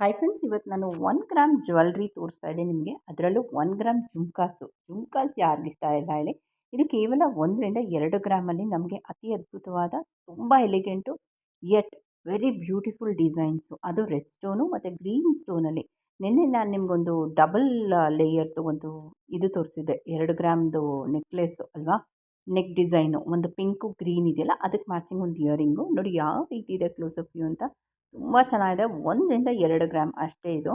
Hi friends ಇವತ್ತು ನಾನು one gram jewellery ತೋರಿಸ್ತಾ ಇದ್ದೆ ನಿಮಗೆ. ಅದರಲ್ಲೂ ಒನ್ ಗ್ರಾಮ್ ಜುಮ್ಕಾಸು. ಜುಮ್ಕಾಸ್ ಯಾರಿಗಿಷ್ಟ ಇಲ್ಲ ಹೇಳಿ. ಇದು ಕೇವಲ ಒಂದರಿಂದ ಎರಡು ಗ್ರಾಮಲ್ಲಿ ನಮಗೆ ಅತಿ ಅದ್ಭುತವಾದ, ತುಂಬ elegant yet very beautiful designs ಅದು ರೆಡ್ ಸ್ಟೋನು ಮತ್ತು ಗ್ರೀನ್ ಸ್ಟೋನಲ್ಲಿ ನಿನ್ನೆ ನಾನು ನಿಮಗೊಂದು ಡಬಲ್ ಲೇಯರ್ದು ಒಂದು ಇದು ತೋರಿಸಿದ್ದೆ. ಎರಡು ಗ್ರಾಮ್ದು ನೆಕ್ಲೆಸ್ಸು ಅಲ್ವಾ? ನೆಕ್ ಡಿಸೈನು ಒಂದು ಪಿಂಕು ಗ್ರೀನ್ ಇದೆಯಲ್ಲ, ಅದಕ್ಕೆ ಮ್ಯಾಚಿಂಗ್ ಒಂದು ಇಯರಿಂಗು ನೋಡಿ ಯಾವ ರೀತಿ ಇದೆ ಕ್ಲೋಸಪ್ ವ್ಯೂ ಅಂತ. ತುಂಬ ಚೆನ್ನಾಗಿದೆ. ಒಂದರಿಂದ ಎರಡು ಗ್ರಾಮ್ ಅಷ್ಟೇ ಇದು.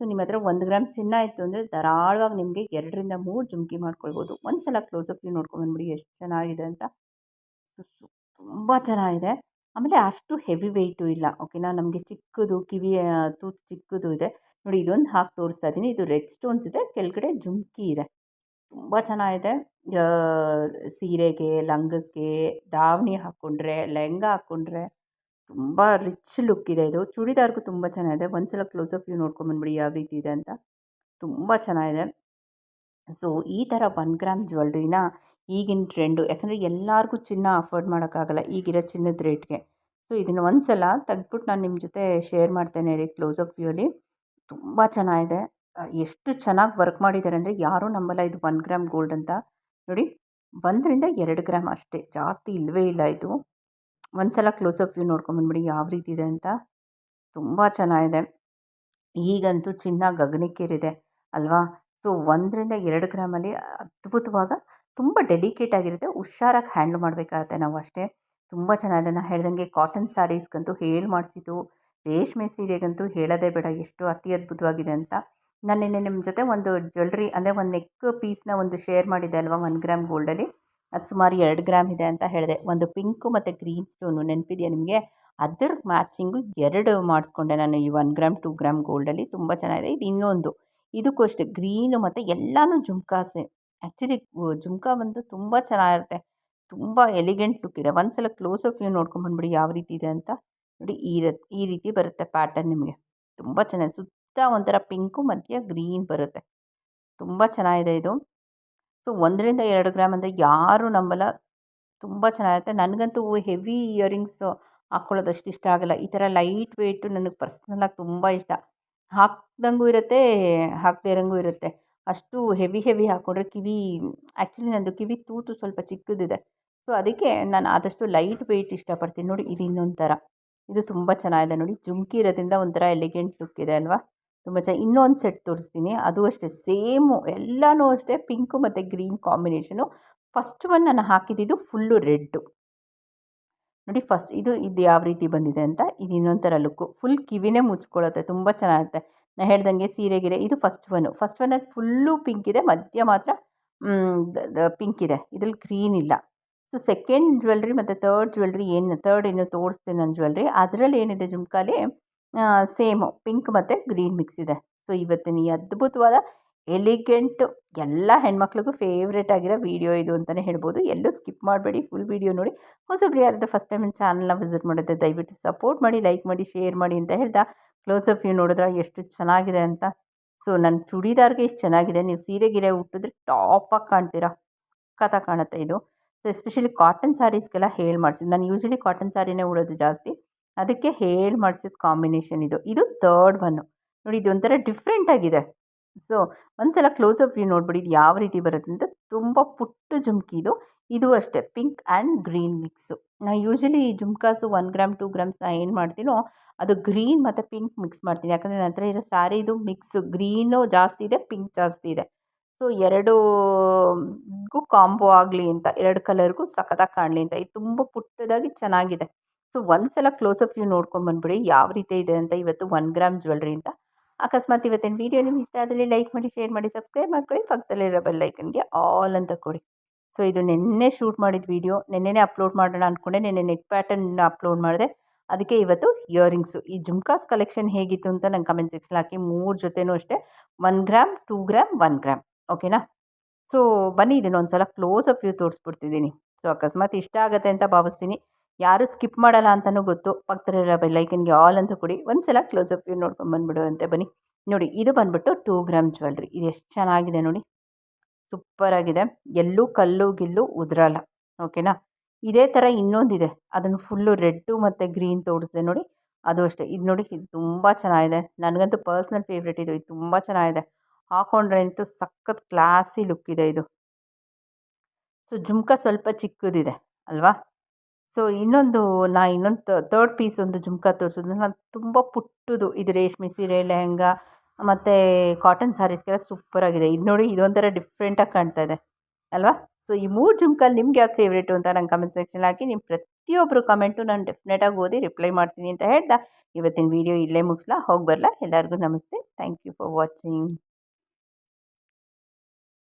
ಸೊ, ನಿಮ್ಮ ಹತ್ರ ಒಂದು ಗ್ರಾಮ್ ಚಿನ್ನ ಇತ್ತು ಅಂದರೆ ಧಾರಾಳವಾಗಿ ನಿಮಗೆ ಎರಡರಿಂದ ಮೂರು ಜುಮ್ಕಿ ಮಾಡ್ಕೊಳ್ಬೋದು. ಒಂದು ಸಲ ಕ್ಲೋಸಪ್ ನೋಡ್ಕೊಂಡ್ಬಂದ್ಬಿಡಿ ಎಷ್ಟು ಚೆನ್ನಾಗಿದೆ ಅಂತ. ತುಂಬ ಚೆನ್ನಾಗಿದೆ. ಆಮೇಲೆ ಅಷ್ಟು ಹೆವಿ ವೆಯ್ಟು ಇಲ್ಲ. ಓಕೆನಾ ನಮಗೆ ಚಿಕ್ಕದು ಕಿವಿ ತೂತು ಚಿಕ್ಕದು ಇದೆ. ನೋಡಿ, ಇದೊಂದು ಹಾಕಿ ತೋರಿಸ್ತಾ ಇದ್ದೀನಿ. ಇದು ರೆಡ್ ಸ್ಟೋನ್ಸ್ ಇದೆ. ಕೆಳಗಡೆ ಜುಮ್ಕಿ ಇದೆ. ತುಂಬ ಚೆನ್ನಾಗಿದೆ. ಸೀರೆಗೆ, ಲಂಗಕ್ಕೆ ದಾವಣಿ ಹಾಕ್ಕೊಂಡ್ರೆ ಲೆಹಂಗ ಹಾಕ್ಕೊಂಡ್ರೆ ತುಂಬ ರಿಚ್ ಲುಕ್ ಇದೆ ಇದು. ಚೂಡಿದಾರ್ಗೂ ತುಂಬ ಚೆನ್ನಾಗಿದೆ. ಒಂದು ಸಲ ಕ್ಲೋಸಪ್ ವ್ಯೂ ನೋಡ್ಕೊಂಬಂದ್ಬಿಡಿ ಯಾವ ರೀತಿ ಇದೆ ಅಂತ. ತುಂಬ ಚೆನ್ನಾಗಿದೆ. ಸೊ, ಈ ಥರ ಒನ್ ಗ್ರಾಮ್ ಜ್ಯುವೆಲ್ರಿನ ಈಗಿನ ಟ್ರೆಂಡು, ಯಾಕಂದರೆ ಎಲ್ಲರಿಗೂ ಚಿನ್ನ ಅಫೋರ್ಡ್ ಮಾಡೋಕ್ಕಾಗಲ್ಲ ಈಗಿರೋ ಚಿನ್ನದ ರೇಟ್ಗೆ. ಸೊ, ಇದನ್ನು ಒಂದು ಸಲ ತೆಗ್ದ್ಬಿಟ್ಟು ನಾನು ನಿಮ್ಮ ಜೊತೆ ಶೇರ್ ಮಾಡ್ತೇನೆ ರೀ ಕ್ಲೋಸಪ್ ವ್ಯೂಲಿ ತುಂಬ ಚೆನ್ನಾಗಿದೆ. ಎಷ್ಟು ಚೆನ್ನಾಗಿ ವರ್ಕ್ ಮಾಡಿದ್ದಾರೆ ಅಂದರೆ ಯಾರೂ ನಂಬಲ್ಲ ಇದು ಒನ್ ಗ್ರಾಮ್ ಗೋಲ್ಡ್ ಅಂತ. ನೋಡಿ, ಒಂದರಿಂದ ಎರಡು ಗ್ರಾಮ್ ಅಷ್ಟೇ. ಜಾಸ್ತಿ ಇಲ್ಲವೇ ಇಲ್ಲ ಇದು. ಒಂದು ಸಲ ಕ್ಲೋಸಪ್ ವ್ಯೂ ನೋಡ್ಕೊಂಬಂದ್ಬಿಡಿ ಯಾವ ರೀತಿ ಇದೆ ಅಂತ. ತುಂಬ ಚೆನ್ನಾಗಿದೆ. ಈಗಂತೂ ಚಿನ್ನ ಗಗನಕ್ಕೇರಿದೆ, ಅಲ್ವಾ? ಸೊ ಒಂದರಿಂದ ಎರಡು ಗ್ರಾಮಲ್ಲಿ ಅದ್ಭುತವಾಗ ತುಂಬ ಡೆಲಿಕೇಟ್ ಆಗಿರುತ್ತೆ. ಹುಷಾರಾಗಿ ಹ್ಯಾಂಡ್ಲ್ ಮಾಡಬೇಕಾಗತ್ತೆ ನಾವು ಅಷ್ಟೇ. ತುಂಬ ಚೆನ್ನಾಗಿದೆ. ನಾನು ಹೇಳ್ದಂಗೆ ಕಾಟನ್ ಸ್ಯಾರೀಸ್ಗಂತೂ ಹೇಳಿ ಮಾಡಿಸಿದ್ದು. ರೇಷ್ಮೆ ಸೀರೆಗಂತೂ ಹೇಳೋದೇ ಬೇಡ, ಎಷ್ಟು ಅತಿ ಅದ್ಭುತವಾಗಿದೆ ಅಂತ. ನಾನು ನಿನ್ನೆ ನಿಮ್ಮ ಜೊತೆ ಒಂದು ಜ್ಯುವೆಲ್ರಿ ಅಂದರೆ ಒಂದು ನೆಕ್ ಪೀಸ್ನ ಒಂದು ಶೇರ್ ಮಾಡಿದ್ದೆ ಅಲ್ವಾ ಒನ್ ಗ್ರಾಮ್ ಗೋಲ್ಡಲ್ಲಿ ಅದು ಸುಮಾರು ಎರಡು ಗ್ರಾಮ್ ಇದೆ ಅಂತ ಹೇಳಿದೆ. ಒಂದು ಪಿಂಕು ಮತ್ತು ಗ್ರೀನ್ ಸ್ಟೋನು ನೆನಪಿದೆಯಾ ನಿಮಗೆ? ಅದರ ಮ್ಯಾಚಿಂಗು ಎರಡು ಮಾಡಿಸ್ಕೊಂಡೆ ನಾನು ಈ ಒನ್ ಗ್ರಾಮ್, ಟೂ ಗ್ರಾಮ್ ಗೋಲ್ಡಲ್ಲಿ. ತುಂಬ ಚೆನ್ನಾಗಿದೆ. ಇದು ಇನ್ನೊಂದು. ಇದಕ್ಕೂ ಅಷ್ಟೇ ಗ್ರೀನು ಮತ್ತು ಎಲ್ಲನೂ ಜುಮ್ಕಾಸೆ ಆ್ಯಕ್ಚುಲಿ ಜುಮ್ಕಾ ಬಂದು ತುಂಬ ಚೆನ್ನಾಗಿರುತ್ತೆ. ತುಂಬ ಎಲಿಗೆಂಟ್ ಲುಕ್ ಇದೆ. ಒಂದು ಸಲ ಕ್ಲೋಸಪ್ ವ್ಯೂ ನೋಡ್ಕೊಂಬಂದ್ಬಿಡಿ ಯಾವ ರೀತಿ ಇದೆ ಅಂತ. ನೋಡಿ, ಈ ಈ ರೀತಿ ಬರುತ್ತೆ ಪ್ಯಾಟರ್ನ್ ನಿಮಗೆ. ತುಂಬ ಚೆನ್ನಾಗಿದೆ ಸುತ್ತ ಒಂಥರ ಪಿಂಕು ಮಧ್ಯ ಗ್ರೀನ್ ಬರುತ್ತೆ. ತುಂಬ ಚೆನ್ನಾಗಿದೆ ಇದು. ಸೊ ಒಂದರಿಂದ ಎರಡು ಗ್ರಾಮ್ ಅಂದರೆ ಯಾರೂ ನಂಬಲ್ಲ. ತುಂಬ ಚೆನ್ನಾಗಿರುತ್ತೆ. ನನಗಂತೂ ಹೆವಿ ಇಯರಿಂಗ್ಸ್ ಹಾಕ್ಕೊಳ್ಳೋದು ಅಷ್ಟು ಇಷ್ಟ ಆಗಲ್ಲ. ಈ ಥರ ಲೈಟ್ ವೆಯ್ಟು ನನಗೆ ಪರ್ಸ್ನಲಾಗಿ ತುಂಬ ಇಷ್ಟ. ಹಾಕ್ದಂಗೂ ಇರುತ್ತೆ, ಹಾಕದೇ ಇರೋಂಗೂ ಇರುತ್ತೆ. ಅಷ್ಟು ಹೆವಿ ಹೆವಿ ಹಾಕ್ಕೊಂಡ್ರೆ ಕಿವಿ ಆ್ಯಕ್ಚುಲಿ ನನ್ನದು ಕಿವಿ ತೂತು ಸ್ವಲ್ಪ ಚಿಕ್ಕದಿದೆ. ಸೊ ಅದಕ್ಕೆ ನಾನು ಆದಷ್ಟು ಲೈಟ್ ವೆಯ್ಟ್ ಇಷ್ಟಪಡ್ತೀನಿ. ನೋಡಿ, ಇದು ಇನ್ನೊಂದು ಥರ ಇದು ತುಂಬ ಚೆನ್ನಾಗಿದೆ. ನೋಡಿ, ಜುಮ್ಕಿ ಇರೋದ್ರಿಂದ ಒಂಥರ ಎಲಿಗೆಂಟ್ ಲುಕ್ ಇದೆ ಅಲ್ವಾ? ತುಂಬ ಚೆನ್ನಾಗಿ ಇನ್ನೊಂದು ಸೆಟ್ ತೋರಿಸ್ತೀನಿ. ಅದು ಅಷ್ಟೇ, ಸೇಮು, ಎಲ್ಲನೂ ಅಷ್ಟೇ ಪಿಂಕು ಮತ್ತು ಗ್ರೀನ್ ಕಾಂಬಿನೇಷನು. ಫಸ್ಟ್ ಒನ್ ನಾನು ಹಾಕಿದ್ದು ಫುಲ್ಲು ರೆಡ್ಡು. ನೋಡಿ ಫಸ್ಟ್ ಇದು ಇದು ಯಾವ ರೀತಿ ಬಂದಿದೆ ಅಂತ, ಇದು ಇನ್ನೊಂದು ಥರ ಲುಕ್ಕು. ಫುಲ್ ಕಿವಿನೇ ಮುಚ್ಕೊಳ್ಳುತ್ತೆ, ತುಂಬ ಚೆನ್ನಾಗಿರುತ್ತೆ ನಾನು ಹೇಳ್ದಂಗೆ ಸೀರೆಗಿರೆ ಇದು ಫಸ್ಟ್ ಒನ್ನು ಫಸ್ಟ್ ಒನ್ನಲ್ಲಿ ಫುಲ್ಲು ಪಿಂಕ್ ಇದೆ, ಮಧ್ಯ ಮಾತ್ರ ಪಿಂಕ್ ಇದೆ. ಇದ್ರಲ್ಲಿ ಗ್ರೀನ್ ಇಲ್ಲ. ಸೊ ಸೆಕೆಂಡ್ ಜ್ಯುವೆಲ್ರಿ ಮತ್ತು ತರ್ಡ್ ಜ್ಯುವೆಲ್ರಿ ಏನು ತರ್ಡ್ ಏನು ತೋರಿಸ್ತೀನಿ ನನ್ನ ಜ್ಯುವೆಲ್ರಿ. ಅದರಲ್ಲಿ ಏನಿದೆ ಜುಮ್ಕಾಲಿ ಸೇಮು ಪಿಂಕ್ ಮತ್ತು ಗ್ರೀನ್ ಮಿಕ್ಸ್ ಇದೆ. ಸೊ ಇವತ್ತಿನ ಈ ಅದ್ಭುತವಾದ ಎಲಿಗೆಂಟು ಎಲ್ಲ ಹೆಣ್ಮಕ್ಳಿಗೂ ಫೇವ್ರೇಟ್ ಆಗಿರೋ ವೀಡಿಯೋ ಇದು ಅಂತಲೇ ಹೇಳ್ಬೋದು. ಎಲ್ಲೂ ಸ್ಕಿಪ್ ಮಾಡಬೇಡಿ ಫುಲ್ ವೀಡಿಯೋ ನೋಡಿ. ಹೊಸಬ್ರು ಯಾರಾದರೂ ಫಸ್ಟ್ ಟೈಮ್ ನನ್ನ ಚಾನಲ್ನ ವಿಸಿಟ್ ಮಾಡಿದ್ರೆ ದಯವಿಟ್ಟು ಸಪೋರ್ಟ್ ಮಾಡಿ ಲೈಕ್ ಮಾಡಿ ಶೇರ್ ಮಾಡಿ ಅಂತ ಹೇಳ್ತಾ ಕ್ಲೋಸಪ್ ವ್ಯೂ ನೋಡಿದ್ರೆ ಎಷ್ಟು ಚೆನ್ನಾಗಿದೆ ಅಂತ. ಸೊ ನನ್ನ ಚೂಡಿದಾರ್ಗೆ ಇಷ್ಟು ಚೆನ್ನಾಗಿದೆ. ನೀವು ಸೀರೆ, ಗಿರೆ ಹುಟ್ಟಿದ್ರೆ ಟಾಪಾಗಿ ಕಾಣ್ತೀರಾ? ಕಥ ಕಾಣುತ್ತೆ ಇದು. ಸೊ ಎಸ್ಪೆಷಲಿ ಕಾಟನ್ ಸ್ಯಾರೀಸ್ಗೆಲ್ಲ ಹೇಳಿ ಮಾಡಿಸಿದ್ದು ನಾನು ಯೂಶ್ವಲಿ ಕಾಟನ್ ಸ್ಯಾರಿನೇ ಉಡೋದು ಜಾಸ್ತಿ. ಅದಕ್ಕೆ ಹೇಳಿ ಮಾಡಿಸಿದ ಕಾಂಬಿನೇಷನ್ ಇದು. ಇದು ತರ್ಡ್ ಒನ್ನು ನೋಡಿ, ಇದು ಒಂಥರ ಡಿಫ್ರೆಂಟ್ ಆಗಿದೆ. ಸೊ ಒಂದ್ಸಲ ಕ್ಲೋಸಪ್ ವ್ಯೂ ನೋಡ್ಬಿಡಿ, ಇದು ಯಾವ ರೀತಿ ಬರುತ್ತೆ ಅಂತ. ತುಂಬ ಪುಟ್ಟ ಜುಮ್ಕಿ ಇದು. ಇದು ಅಷ್ಟೇ ಪಿಂಕ್ ಆ್ಯಂಡ್ ಗ್ರೀನ್ ಮಿಕ್ಸು ನಾನು usually jhumkas one gram two grams ನಾನು ಏನು ಮಾಡ್ತೀನೋ, ಅದು ಗ್ರೀನ್ ಮತ್ತು ಪಿಂಕ್ ಮಿಕ್ಸ್ ಮಾಡ್ತೀನಿ. ಯಾಕಂದರೆ ನಂತರ ಹತ್ರ ಇರೋ ಸ್ಯಾರಿದು ಮಿಕ್ಸು ಗ್ರೀನು ಜಾಸ್ತಿ ಇದೆ ಪಿಂಕ್ ಜಾಸ್ತಿ ಇದೆ. ಸೊ ಎರಡೂಗೂ ಕಾಂಬೋ ಆಗಲಿ ಅಂತ, ಎರಡು ಕಲರ್ಗೂ ಸಖತ್ತಾಗಿ ಕಾಣಲಿ ಅಂತ. ಇದು ತುಂಬ ಪುಟ್ಟದಾಗಿ ಚೆನ್ನಾಗಿದೆ. ಸೊ ಒಂದು ಸಲ ಕ್ಲೋಸಪ್ ವ್ಯೂ ನೋಡ್ಕೊಂಬಂದ್ಬಿಡಿ ಯಾವ ರೀತಿ ಇದೆ ಅಂತ ಇವತ್ತು ಒನ್ ಗ್ರಾಮ್ ಜ್ಯುವೆಲ್ರಿ ಅಂತ. ಅಕಸ್ಮಾತ್ ಇವತ್ತಿನ ವೀಡಿಯೋ ನಿಮ್ಗೆ ಇಷ್ಟ ಆದಲ್ಲಿ ಲೈಕ್ ಮಾಡಿ ಶೇರ್ ಮಾಡಿ ಸಬ್ಸ್ಕ್ರೈಬ್ ಮಾಡ್ಕೊಳ್ಳಿ. ಪಕ್ಕದಲ್ಲಿರೋ ಬೆಲ್ ಲೈಕನ್ಗೆ ಆಲ್ ಅಂತ ಕೊಡಿ. ಸೊ ಇದು ನಿನ್ನೆ ಶೂಟ್ ಮಾಡಿದ ವೀಡಿಯೋ ನಿನ್ನೆ ಅಪ್ಲೋಡ್ ಮಾಡೋಣ ಅಂದ್ಕೊಂಡೆ ನಿನ್ನೆ ನೆಕ್ ಪ್ಯಾಟರ್ನ್ ಅಪ್ಲೋಡ್ ಮಾಡಿದೆ. ಅದಕ್ಕೆ ಇವತ್ತು ಇಯರಿಂಗ್ಸು ಈ ಜುಮ್ಕಾಸ್ ಕಲೆಕ್ಷನ್ ಹೇಗಿತ್ತು ಅಂತ ನಂಗೆ ಕಮೆಂಟ್ ಸೆಕ್ಷನ್ ಹಾಕಿ, ಮೂರು ಜೊತೆನೂ ಅಷ್ಟೇ. One gram two gram one gram ಓಕೆನಾ ಸೊ ಬನ್ನಿ ಇದನ್ನ ಒಂದು ಸಲ ಕ್ಲೋಸ್ ಅಪ್ ವ್ಯೂ ತೋರಿಸ್ಬಿಡ್ತಿದ್ದೀನಿ. ಸೊ ಅಕಸ್ಮಾತ್ ಇಷ್ಟ ಆಗುತ್ತೆ ಅಂತ ಭಾವಿಸ್ತೀನಿ. ಯಾರು ಸ್ಕಿಪ್ ಮಾಡಲ್ಲ ಅಂತಲೂ ಗೊತ್ತು. ಪಕ್ಕದಲ್ಲಿರೋ ಬೆಲ್ಲೈಕನ್ಗೆ ಆಲ್ ಅಂತ ಕೊಡಿ. ಒಂದು ಸಲ ಕ್ಲೋಸಪ್ ನೋಡ್ಕೊಂಡು ಬಂದುಬಿಡುವಂತೆ ಬನ್ನಿ. ನೋಡಿ, ಇದು ಬಂದ್ಬಿಟ್ಟು ಟೂ ಗ್ರಾಮ್ ಜ್ಯುವೆಲ್ರಿ. ಇದು ಎಷ್ಟು ಚೆನ್ನಾಗಿದೆ ನೋಡಿ. ಸೂಪರಾಗಿದೆ. ಎಲ್ಲೂ ಕಲ್ಲು ಗಿಲ್ಲು ಉದುರಲ್ಲ. ಓಕೆನಾ? ಇದೇ ಥರ ಇನ್ನೊಂದಿದೆ. ಅದನ್ನು ಫುಲ್ಲು ರೆಡ್ಡು ಮತ್ತು ಗ್ರೀನ್ ತೋರಿಸಿದೆ ನೋಡಿ. ಅದು ಅಷ್ಟೇ. ಇದು ನೋಡಿ, ಇದು ತುಂಬ ಚೆನ್ನಾಗಿದೆ. ನನಗಂತೂ ಪರ್ಸ್ನಲ್ ಫೇವ್ರೇಟ್ ಇದು. ಇದು ತುಂಬ ಚೆನ್ನಾಗಿದೆ. ಹಾಕೊಂಡ್ರೆ ಅಂತೂ ಸಖತ್ ಕ್ಲಾಸಿ ಲುಕ್ ಇದೆ ಇದು. ಸೊ, ಜುಮ್ಕ ಸ್ವಲ್ಪ ಚಿಕ್ಕದಿದೆ. ಅಲ್ವಾ? ಸೊ ಇನ್ನೊಂದು, ನಾ ಇನ್ನೊಂದು ತರ್ಡ್ ಪೀಸ್ ಒಂದು ಜುಮ್ಕ ತೋರಿಸೋದು. ನಾನು ತುಂಬ ಪುಟ್ಟದು. ಇದು ರೇಷ್ಮೆ ಸೀರೆ, ಲೆಹೆಂಗಾ, ಮತ್ತು ಕಾಟನ್ ಸ್ಯಾರೀಸ್ಗೆಲ್ಲ ಸೂಪರಾಗಿದೆ ಇದು ನೋಡಿ ಇದೊಂಥರ ಡಿಫ್ರೆಂಟಾಗಿ ಕಾಣ್ತಾ ಇದೆ. ಅಲ್ವಾ? ಸೊ ಈ ಮೂರು ಜುಮ್ಕಲ್ಲಿ ನಿಮ್ಗೆ ಯಾವ ಫೇವ್ರೇಟು ಅಂತ ನಂಗೆ ಕಮೆಂಟ್ ಸೆಕ್ಷನ್ ಹಾಕಿ ನಿಮ್ಮ ಪ್ರತಿಯೊಬ್ಬರು ಕಮೆಂಟು ನಾನು ಡೆಫಿನೆಟಾಗಿ ಓದಿ ರಿಪ್ಲೈ ಮಾಡ್ತೀನಿ ಅಂತ ಹೇಳ್ದೆ. ಇವತ್ತಿನ ವೀಡಿಯೋ ಇಲ್ಲೇ ಮುಗಿಸ್ಲಾ, ಹೋಗಿ ಬರಲಾ? ಎಲ್ಲರಿಗೂ ನಮಸ್ತೆ. Thank you for watching